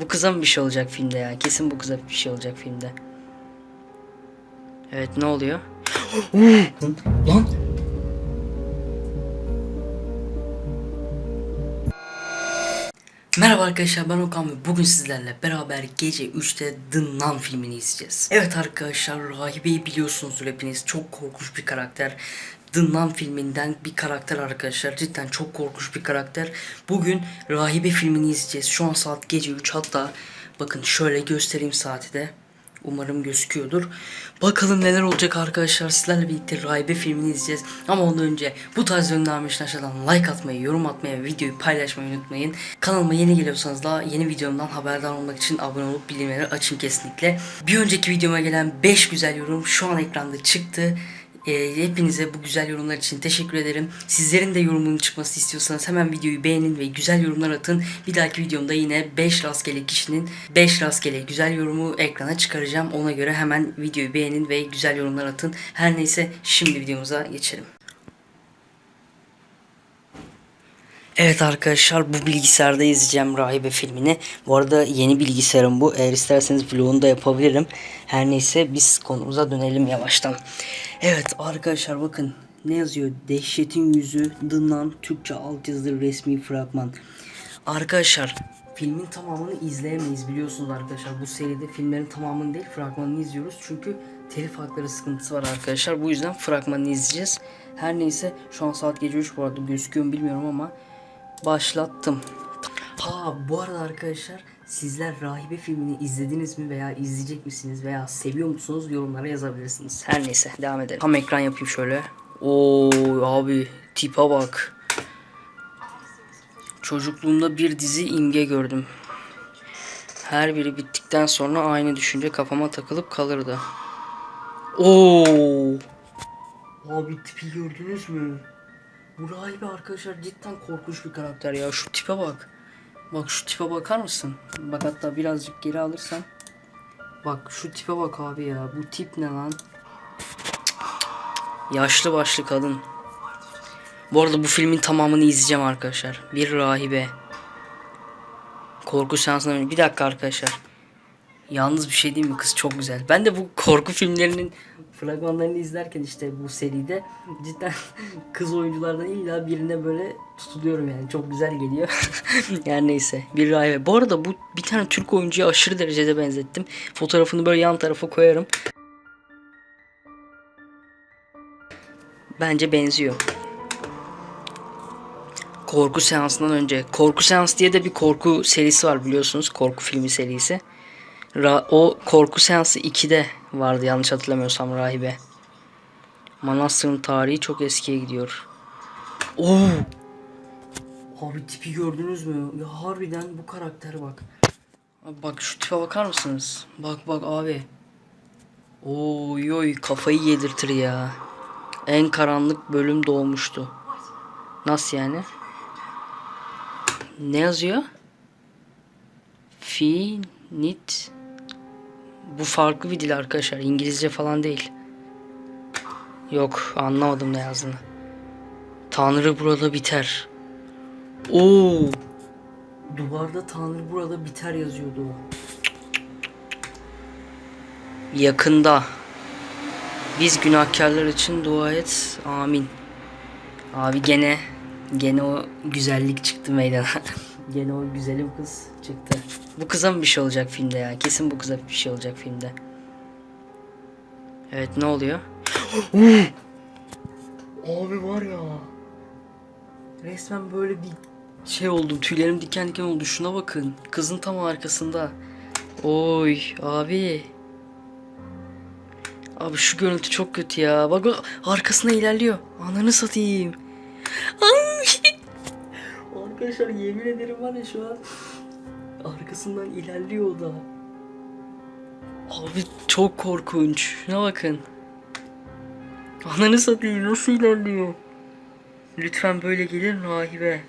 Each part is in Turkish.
Bu kıza mı bir şey olacak filmde ya? Kesin bu kıza bir şey olacak filmde. Evet ne oluyor? Lan! Merhaba arkadaşlar ben Okan ve bugün sizlerle beraber gece 3'te The Nun filmini izleyeceğiz. Evet arkadaşlar Rahibe'yi biliyorsunuzdur hepiniz. Çok korkunç bir karakter. The Nun filminden bir karakter arkadaşlar. Cidden çok korkunç bir karakter. Bugün Rahibe filmini izleyeceğiz. Şu an saat gece 3 hatta bakın şöyle göstereyim saati de. Umarım gözüküyordur. Bakalım neler olacak arkadaşlar. Sizlerle birlikte Rahibe filmini izleyeceğiz. Ama ondan önce bu tarz videolar için aşağıdan like atmayı, yorum atmayı ve videoyu paylaşmayı unutmayın. Kanalıma yeni geliyorsanız da yeni videomdan haberdar olmak için abone olup bildirimleri açın kesinlikle. Bir önceki videoma gelen 5 güzel yorum şu an ekranda çıktı. Ee, hepinize bu güzel yorumlar için teşekkür ederim. Sizlerin de yorumunun çıkması istiyorsanız hemen videoyu beğenin ve güzel yorumlar atın. Bir dahaki videomda yine 5 rastgele kişinin 5 rastgele güzel yorumu ekrana çıkaracağım. Ona göre hemen videoyu beğenin ve güzel yorumlar atın. Her neyse şimdi videomuza geçelim. Evet arkadaşlar bu bilgisayarda izleyeceğim Rahibe filmini. Bu arada yeni bilgisayarım bu. Eğer isterseniz vlogunu da yapabilirim. Her neyse biz konumuza dönelim yavaştan. Evet arkadaşlar bakın ne yazıyor? Dehşetin yüzü Dınan Türkçe altyazılı resmi fragman. Arkadaşlar filmin tamamını izleyemeyiz biliyorsunuz arkadaşlar. Bu seride filmlerin tamamını değil fragmanını izliyoruz. Çünkü telif hakları sıkıntısı var arkadaşlar. Bu yüzden fragmanını izleyeceğiz. Her neyse şu an saat gece 3 bu arada gözüküyor mu bilmiyorum ama başlattım. Ha bu arada arkadaşlar sizler Rahibe filmini izlediniz mi veya izleyecek misiniz veya seviyor musunuz yorumlara yazabilirsiniz. Her neyse devam edelim. Tam ekran yapayım şöyle. Oo abi tipe bak. Çocukluğumda bir dizi imge gördüm. Her biri bittikten sonra aynı düşünce kafama takılıp kalırdı. Oo. Abi tipi gördünüz mü? Bu rahibe arkadaşlar cidden korkunç bir karakter ya. Şu tipe bak. Bak şu tipe bakar mısın? Bak hatta birazcık geri alırsan. Bak şu tipe bak abi ya. Bu tip ne lan? Yaşlı başlı kadın. Bu arada bu filmin tamamını izleyeceğim arkadaşlar. Bir rahibe. Korku seansına bir dakika arkadaşlar. Yalnız bir şey değil mi? Kız çok güzel. Ben de bu korku filmlerinin fragmanlarını izlerken işte bu seride cidden kız oyunculardan illa birine böyle tutuluyorum yani. Çok güzel geliyor. yani neyse. Bir rahibe. Bu arada bu bir tane Türk oyuncuya aşırı derecede benzettim. Fotoğrafını böyle yan tarafa koyarım. Bence benziyor. Korku seansından önce. Korku seans diye de bir korku serisi var biliyorsunuz. Korku filmi serisi. Ra- o korku seansı 2'de vardı yanlış hatırlamıyorsam rahibe. Manastırın tarihi çok eskiye gidiyor. Oo! Abi tipi gördünüz mü? Ya harbiden bu karakter bak. Abi bak şu tipe bakar mısınız? Bak bak abi. Oy oy kafayı yedirtir ya. En karanlık bölüm doğmuştu. Nasıl yani? Ne yazıyor? Finit. Bu farklı bir dil arkadaşlar. İngilizce falan değil. Yok anlamadım ne yazdığını. Tanrı burada biter. Oo. Duvarda Tanrı burada biter yazıyordu. Yakında. Biz günahkarlar için dua et. Amin. Abi gene gene o güzellik çıktı meydana. gene o güzelim kız çıktı. Bu kıza mı bir şey olacak filmde ya? Kesin bu kıza bir şey olacak filmde. Evet ne oluyor? Abi var ya. Resmen böyle bir şey oldu. Tüylerim diken diken oldu. Şuna bakın. Kızın tam arkasında. Oy abi. Abi şu görüntü çok kötü ya. Bak bak arkasına ilerliyor. Ananı satayım. Ay. Arkadaşlar yemin ederim var ya şu an arkasından ilerliyor o da. Abi çok korkunç. Şuna bakın. Ananı satayım nasıl ilerliyor? Lütfen böyle gelir rahibe.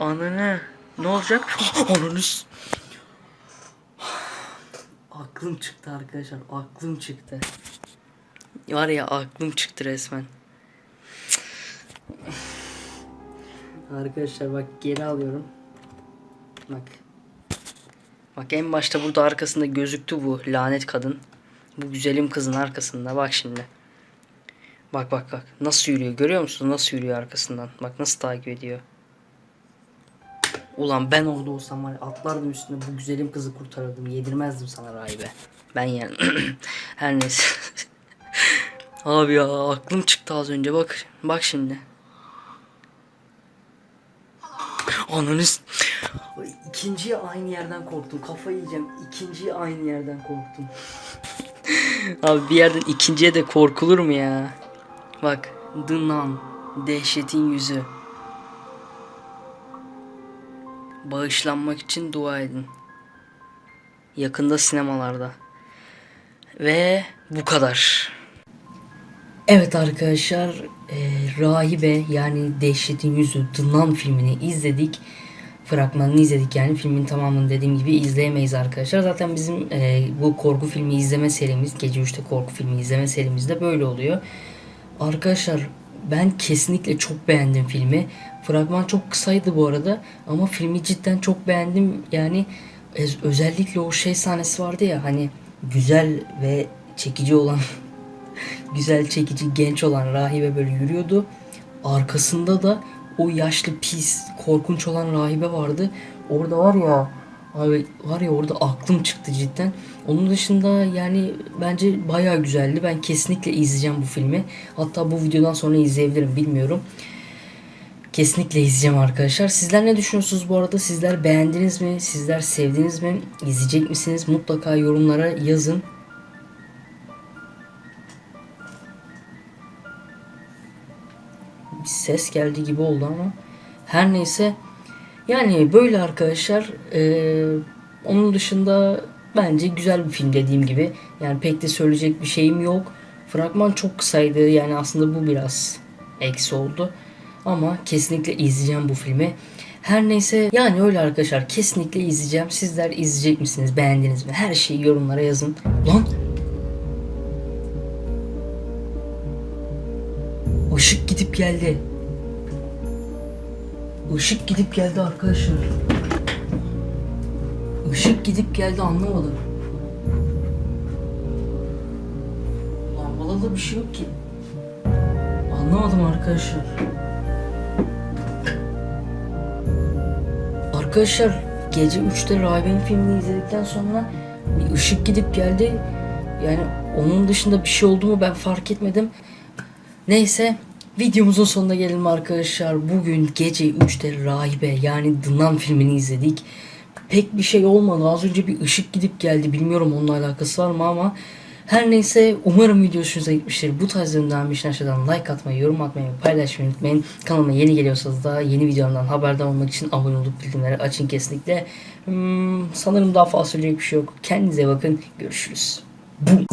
Ananı. Ne olacak? Ananı. s- Aklım çıktı arkadaşlar. Aklım çıktı. Var ya aklım çıktı resmen. Arkadaşlar bak geri alıyorum. Bak. Bak en başta burada arkasında gözüktü bu lanet kadın. Bu güzelim kızın arkasında bak şimdi. Bak bak bak nasıl yürüyor görüyor musun nasıl yürüyor arkasından. Bak nasıl takip ediyor. Ulan ben orada olsam atlardım üstüne bu güzelim kızı kurtarırdım. Yedirmezdim sana rahibe. Ben yani. Her neyse. Abi ya aklım çıktı az önce bak. Bak şimdi. Ananız. İkinciye aynı yerden korktum. Kafayı yiyeceğim. İkinciye aynı yerden korktum. Abi bir yerden ikinciye de korkulur mu ya? Bak. The Nun. Dehşetin yüzü. Bağışlanmak için dua edin. Yakında sinemalarda. Ve bu kadar. Evet arkadaşlar, e, Rahibe yani Dehşetin Yüzü The filmini izledik. Fragmanını izledik yani filmin tamamını dediğim gibi izleyemeyiz arkadaşlar. Zaten bizim e, bu korku filmi izleme serimiz, Gece 3'te korku filmi izleme serimizde böyle oluyor. Arkadaşlar ben kesinlikle çok beğendim filmi. Fragman çok kısaydı bu arada ama filmi cidden çok beğendim. Yani öz- özellikle o şey sahnesi vardı ya hani güzel ve çekici olan güzel çekici genç olan rahibe böyle yürüyordu. Arkasında da o yaşlı pis korkunç olan rahibe vardı. Orada var ya abi var ya orada aklım çıktı cidden. Onun dışında yani bence bayağı güzeldi. Ben kesinlikle izleyeceğim bu filmi. Hatta bu videodan sonra izleyebilirim bilmiyorum. Kesinlikle izleyeceğim arkadaşlar. Sizler ne düşünüyorsunuz bu arada? Sizler beğendiniz mi? Sizler sevdiniz mi? İzleyecek misiniz? Mutlaka yorumlara yazın. Bir ses geldi gibi oldu ama her neyse. Yani böyle arkadaşlar Ee, onun dışında bence güzel bir film dediğim gibi. Yani pek de söyleyecek bir şeyim yok. Fragman çok kısaydı yani aslında bu biraz eksi oldu. Ama kesinlikle izleyeceğim bu filmi. Her neyse yani öyle arkadaşlar kesinlikle izleyeceğim. Sizler izleyecek misiniz beğendiniz mi? Her şeyi yorumlara yazın. Lan geldi. Işık gidip geldi arkadaşlar. Işık gidip geldi anlamadım. Lambada da bir şey yok ki. Anlamadım arkadaşlar. Arkadaşlar gece 3'te Rahibe'nin filmini izledikten sonra bir ışık gidip geldi. Yani onun dışında bir şey oldu mu ben fark etmedim. Neyse videomuzun sonuna gelelim arkadaşlar. Bugün gece 3'te Rahibe yani Nun filmini izledik. Pek bir şey olmadı. Az önce bir ışık gidip geldi. Bilmiyorum onunla alakası var mı ama her neyse umarım video hoşunuza gitmiştir. Bu tarz üründen bir aşağıdan like atmayı, yorum atmayı paylaşmayı unutmayın. Kanalıma yeni geliyorsanız da yeni videolardan haberdar olmak için abone olup bildirimleri açın kesinlikle. Hmm, sanırım daha fazla söyleyecek bir şey yok. Kendinize bakın. Görüşürüz. Boom.